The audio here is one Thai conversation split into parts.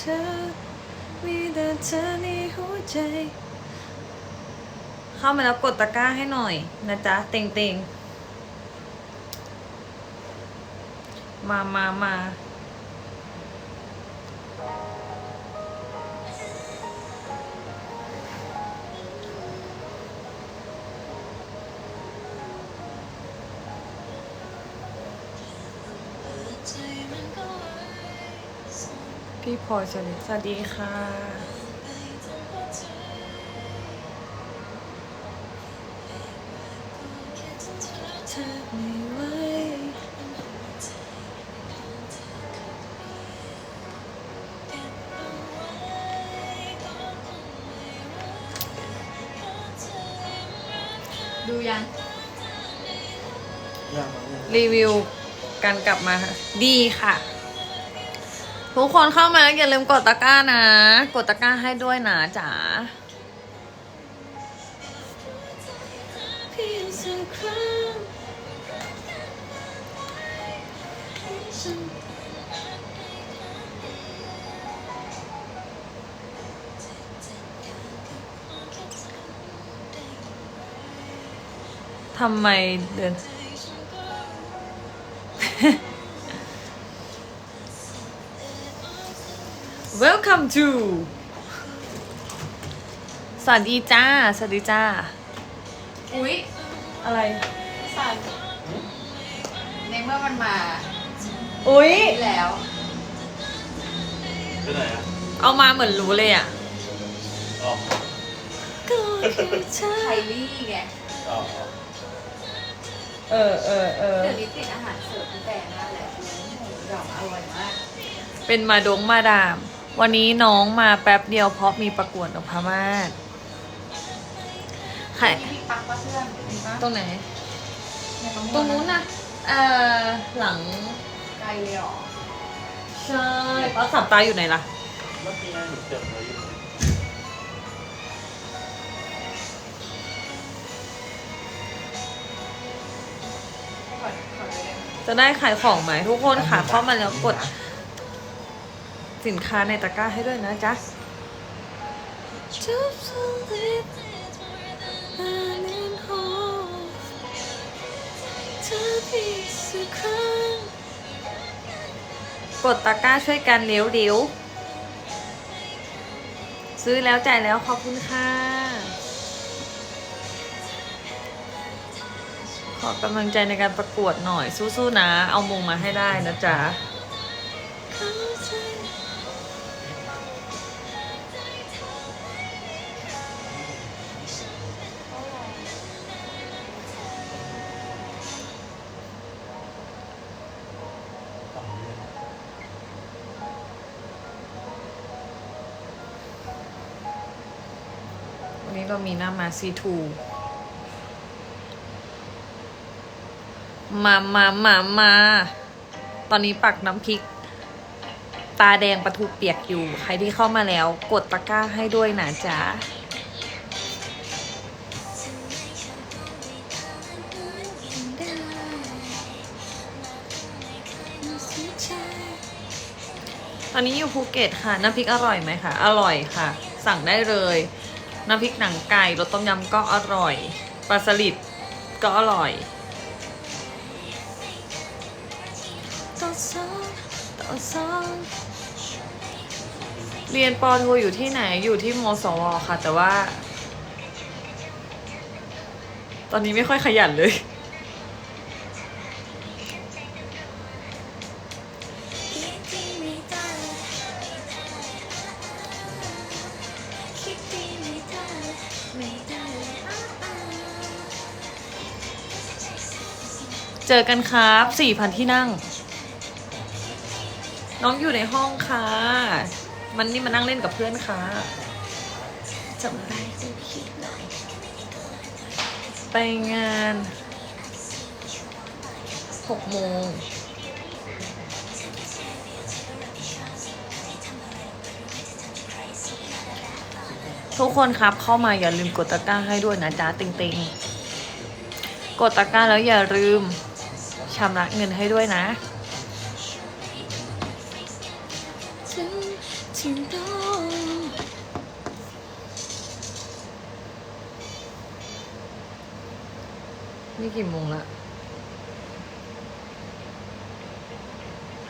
เธอ มีแต่เธอในหัวใจ เข้ามาแล้วกดตะกร้าให้หน่อยนะจ๊ะ เต็งเต็งมามามา พี่พลอยสวัสดีสวัสดีค่ะเธอไม่ไหวดูยังยังยังรีวิวกันกลับมาค่ะดีค่ะ ทุกคนเข้ามาแล้วอย่าลืมกดตะกร้านะ กดตะกร้าให้ด้วยนะจ๋าทำไมเดิน Welcome to สวัสดีจ้า สวัสดีจ้า อุ๊ยอะไร สันในเมื่อมันมาอุ๊ย ที่แล้ว ไปไหนอะเอามาเหมือนรู้เลยอะอ๋อไคลี่ไง อ๋อเออเออเออเดี๋ยวนี้ติดอาหารเสริมแต่หน้าแหละหมูดอกอร่อยมาก เป็นมาดงมาดาม วันนี้น้องมาแป๊บเดียวเพราะมีประกวดกับพม่าใครมีพี่ปักปะเพื่อนมีปะตรงไหนในมะม่วตรงนู้นน่ะเอ่อหลังไกลเลยเหรอใช่ป้าสับตาอยู่ไหนล่ะเมื่อกี้ยังเห็นเต็มเลยอยู่ขอขอเลยได้ไหมจะได้ขายของไหมทุกคนค่ะเข้ามาแล้วกด สินค้าในตะกร้าให้ด้วยนะจ๊ะกดตะกร้าช่วยกันเร็วๆซื้อแล้วจ่ายแล้วขอบคุณค่ะ ขอกำลังใจในการประกวดหน่อยสู้ๆนะ เอามงมาให้ได้นะจ๊ะ วันนี้เรามีหน้ามา C2 มามามามา ตอนนี้ปักน้ำพริก ตาแดงปลาทูเปียกอยู่ ใครที่เข้ามาแล้ว กดตะกร้าให้ด้วยนะจ๊ะตอนนี้อยู่ภูเก็ตค่ะ น้ำพริกอร่อยไหมคะ อร่อยค่ะ สั่งได้เลย น้ำพริกหนังไก่รสต้มยำก็อร่อยปลาสลิดก็อร่อยเรียนปอโทอยู่ที่ไหนอยู่ที่มสวค่ะ แต่ว่า ตอนนี้ไม่ค่อยขยันเลย เจอกันครับสี่พันที่นั่ง น้องอยู่ในห้องค่ะ มันนี่มานั่งเล่นกับเพื่อนค่ะจำได้ไปงานหกโมงทุกคนครับเข้ามาอย่าลืมกดตะกร้าให้ด้วยนะจ๊ะติงติงกดตะกร้าแล้วอย่าลืม ชำระเงินให้ด้วยนะถึงที่โดนนี่กี่โมงละ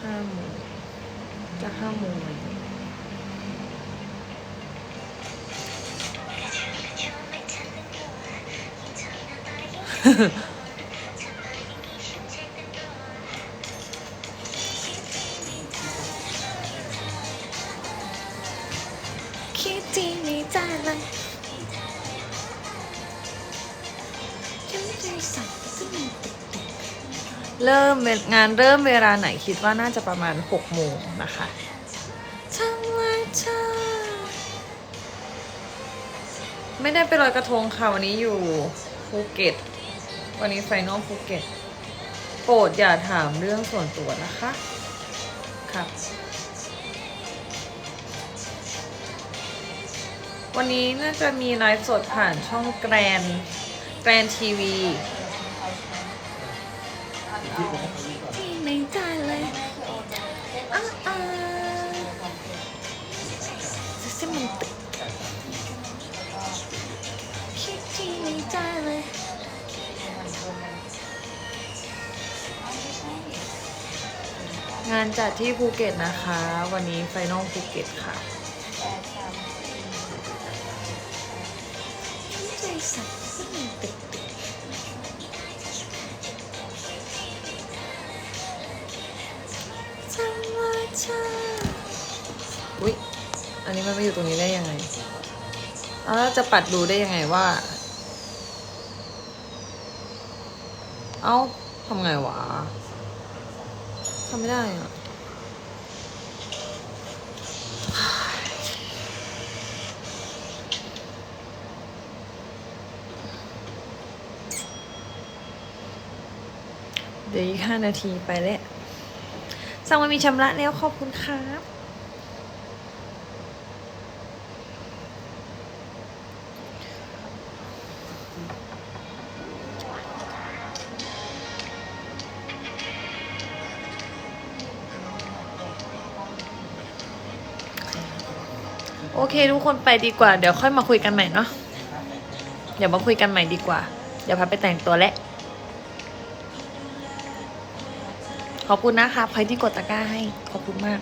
ห้าโมงจะห้าโมงไหม เริ่มงานเริ่มเวลาไหนคิดว่าน่าจะประมาณ6โมงนะคะทำไมเธอไม่ได้ไปลอยกระทงค่ะ วันนี้อยู่ภูเก็ต วันนี้ไฟนอลภูเก็ต โปรดอย่าถามเรื่องส่วนตัวนะคะครับวันนี้น่าจะมีไลฟ์สดผ่านช่องแกรน แกรนทีวีที่ไม่ได้เลยอ้าอ้าซิมันตึกคิดที่ไม่ได้เลยงานจัดที่ภูเก็ตนะคะ วันนี้ไฟนอลภูเก็ตค่ะใจสั่น ฉันตึกตึกธรรมชาอุ๊ย อันนี้มันไมาอยู่ตรงนี้ได้ยังไงแล้วจะปัดดูได้ยังไงว่า เอ้าทำไงวะทำไม่ได้อะ เดี๋ยวอีกห้านาทีไปแล้วสั่งมามีชำระแล้วขอบคุณครับโอเค ทุกคนไปดีกว่า เดี๋ยวค่อยมาคุยกันใหม่เนาะเดี๋ยวมาคุยกันใหม่ดีกว่า เดี๋ยวพัดไปแต่งตัวแล้ว ขอบคุณนะคะใครที่กดตะกร้าให้ ขอบคุณมาก